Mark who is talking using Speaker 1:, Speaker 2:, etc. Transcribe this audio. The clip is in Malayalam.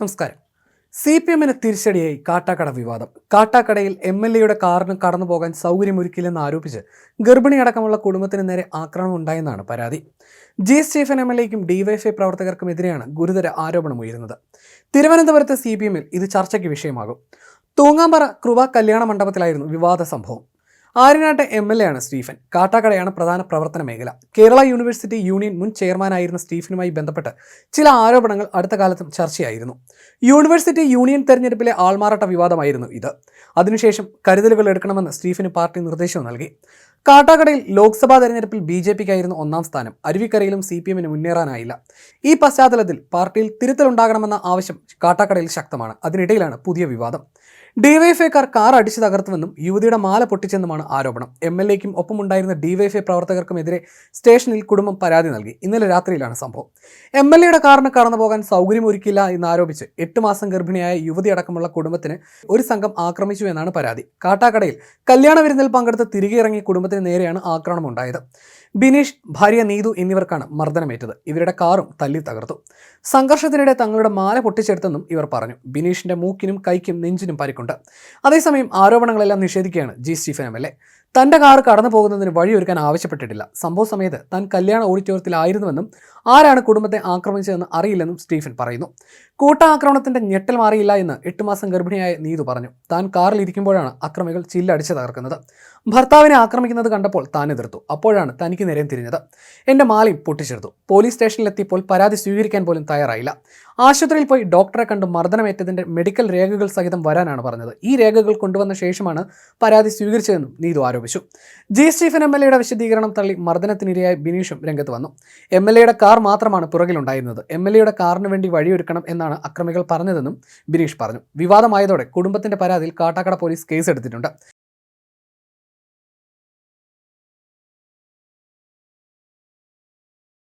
Speaker 1: നമസ്കാരം. സി പി എമ്മിന് തിരിച്ചടിയായി കാട്ടാക്കട വിവാദം. കാട്ടാക്കടയിൽ എം എൽ എയുടെ കാറിന് കടന്നു പോകാൻ സൗകര്യമൊരുക്കില്ലെന്ന് ആരോപിച്ച് ഗർഭിണി അടക്കമുള്ള കുടുംബത്തിന് നേരെ ആക്രമണം ഉണ്ടായെന്നാണ് പരാതി. ജി സ്റ്റീഫൻ എം എൽ എക്കും ഡിവൈഎഫ്ഐ പ്രവർത്തകർക്കുമെതിരെയാണ് ഗുരുതര ആരോപണം ഉയരുന്നത്. തിരുവനന്തപുരത്ത് സി പി എമ്മിൽ ഇത് ചർച്ചയ്ക്ക് വിഷയമാകും. തൂങ്ങാമ്പറ കൃപ കല്യാണ മണ്ഡപത്തിലായിരുന്നു വിവാദ സംഭവം. ആര്യനാട്ടെ എം എൽ എ ആണ് സ്റ്റീഫൻ. കാട്ടാക്കടയാണ് പ്രധാന പ്രവർത്തന മേഖല. കേരള യൂണിവേഴ്സിറ്റി യൂണിയൻ മുൻ ചെയർമാനായിരുന്ന സ്റ്റീഫനുമായി ബന്ധപ്പെട്ട് ചില ആരോപണങ്ങൾ അടുത്ത കാലത്തും ചർച്ചയായിരുന്നു. യൂണിവേഴ്സിറ്റി യൂണിയൻ തെരഞ്ഞെടുപ്പിലെ ആൾമാറാട്ട വിവാദമായിരുന്നു ഇത്. അതിനുശേഷം കരുതലുകൾ എടുക്കണമെന്ന് സ്റ്റീഫന് പാർട്ടി നിർദ്ദേശവും നൽകി. കാട്ടാക്കടയിൽ ലോക്സഭാ തെരഞ്ഞെടുപ്പിൽ ബി ജെ പിക്കായിരുന്നു ഒന്നാം സ്ഥാനം. അരുവിക്കരയിലും സി പി എമ്മിന് മുന്നേറാനായില്ല. ഈ പശ്ചാത്തലത്തിൽ പാർട്ടിയിൽ തിരുത്തലുണ്ടാകണമെന്ന ആവശ്യം കാട്ടാക്കടയിൽ ശക്തമാണ്. അതിനിടയിലാണ് പുതിയ വിവാദം. ഡിവൈഎഫ്ഐക്കാർ കാർ അടിച്ചു തകർത്തുവെന്നും യുവതിയുടെ മാല പൊട്ടിച്ചെന്നുമാണ് ആരോപണം. എം എൽ എക്കും ഒപ്പമുണ്ടായിരുന്ന ഡിവൈഎഫ്ഐ പ്രവർത്തകർക്കുമെതിരെ സ്റ്റേഷനിൽ കുടുംബം പരാതി നൽകി. ഇന്നലെ രാത്രിയിലാണ് സംഭവം. എം എൽ എയുടെ കാറിന് കടന്നു പോകാൻ സൗകര്യമൊരുക്കില്ല എന്നാരോപിച്ച് എട്ട് മാസം ഗർഭിണിയായ യുവതി അടക്കമുള്ള കുടുംബത്തിന് ഒരു സംഘം ആക്രമിച്ചു എന്നാണ് പരാതി. കാട്ടാക്കടയിൽ കല്യാണ വിരുന്നിൽ പങ്കെടുത്ത് തിരികെ ഇറങ്ങിയ കുടുംബത്തിന് നേരെയാണ് ആക്രമണം ഉണ്ടായത് ബിനീഷ് ഭാര്യ നീതു എന്നിവർക്കാണ് മർദ്ദനമേറ്റത്. ഇവരുടെ കാറും തല്ലി തകർത്തു. സംഘർഷത്തിനിടെ തങ്ങളുടെ മാല പൊട്ടിച്ചെടുത്തെന്നും ഇവർ പറഞ്ഞു. ബിനീഷിന്റെ മൂക്കിനും കൈക്കും നെഞ്ചിനും പരിക്കുണ്ട്. അതേസമയം ആരോപണങ്ങളെല്ലാം നിഷേധിക്കുകയാണ് G. Stephen M. L. A. തന്റെ കാർ കടന്നു പോകുന്നതിന് വഴിയൊരുക്കാൻ ആവശ്യപ്പെട്ടിട്ടില്ല. സംഭവ സമയത്ത് താൻ കല്യാണ ഓഡിറ്റോറിയത്തിലായിരുന്നുവെന്നും ആരാണ് കുടുംബത്തെ ആക്രമിച്ചതെന്ന് അറിയില്ലെന്നും സ്റ്റീഫൻ പറയുന്നു. കൂട്ടാക്രമണത്തിന്റെ ഞെട്ടൽ മാറിയില്ല എന്ന് എട്ട് മാസം ഗർഭിണിയായ നീതു പറഞ്ഞു. താൻ കാറിൽ ഇരിക്കുമ്പോഴാണ് അക്രമികൾ ചില്ലടിച്ച് തകർക്കുന്നത്. ഭർത്താവിനെ ആക്രമിക്കുന്നത് കണ്ടപ്പോൾ താൻ എതിർത്തു. അപ്പോഴാണ് തനിക്ക് നേരെ തിരിഞ്ഞത്. എന്റെ മാലയും പൊട്ടിച്ചെടുത്തു. പോലീസ് സ്റ്റേഷനിലെത്തിയപ്പോൾ പരാതി സ്വീകരിക്കാൻ പോലും തയ്യാറായില്ല. ആശുപത്രിയിൽ പോയി ഡോക്ടറെ കണ്ട് മർദ്ദനമേറ്റതിന്റെ മെഡിക്കൽ രേഖകൾ സഹിതം വരാനാണ് പറഞ്ഞത്. ഈ രേഖകൾ കൊണ്ടുവന്ന ശേഷമാണ് പരാതി സ്വീകരിച്ചതെന്നും നീതു ആരോപിച്ചു. ജി. Stephen M. എൽ. എയുടെ വിശദീകരണം തള്ളി മർദ്ദനത്തിനിരയായ ബിനീഷും രംഗത്ത് വന്നു. എം. എൽ. എയുടെ കാർ മാത്രമാണ് പുറകിലുണ്ടായിരുന്നത്. എം. എൽ. എയുടെ കാറിന് വേണ്ടി വഴിയൊരുക്കണം എന്നാണ് അക്രമികൾ പറഞ്ഞതെന്നും ബിനീഷ് പറഞ്ഞു. വിവാദമായതോടെ കുടുംബത്തിന്റെ പരാതിയിൽ കാട്ടാക്കട പോലീസ് കേസെടുത്തിട്ടുണ്ട്.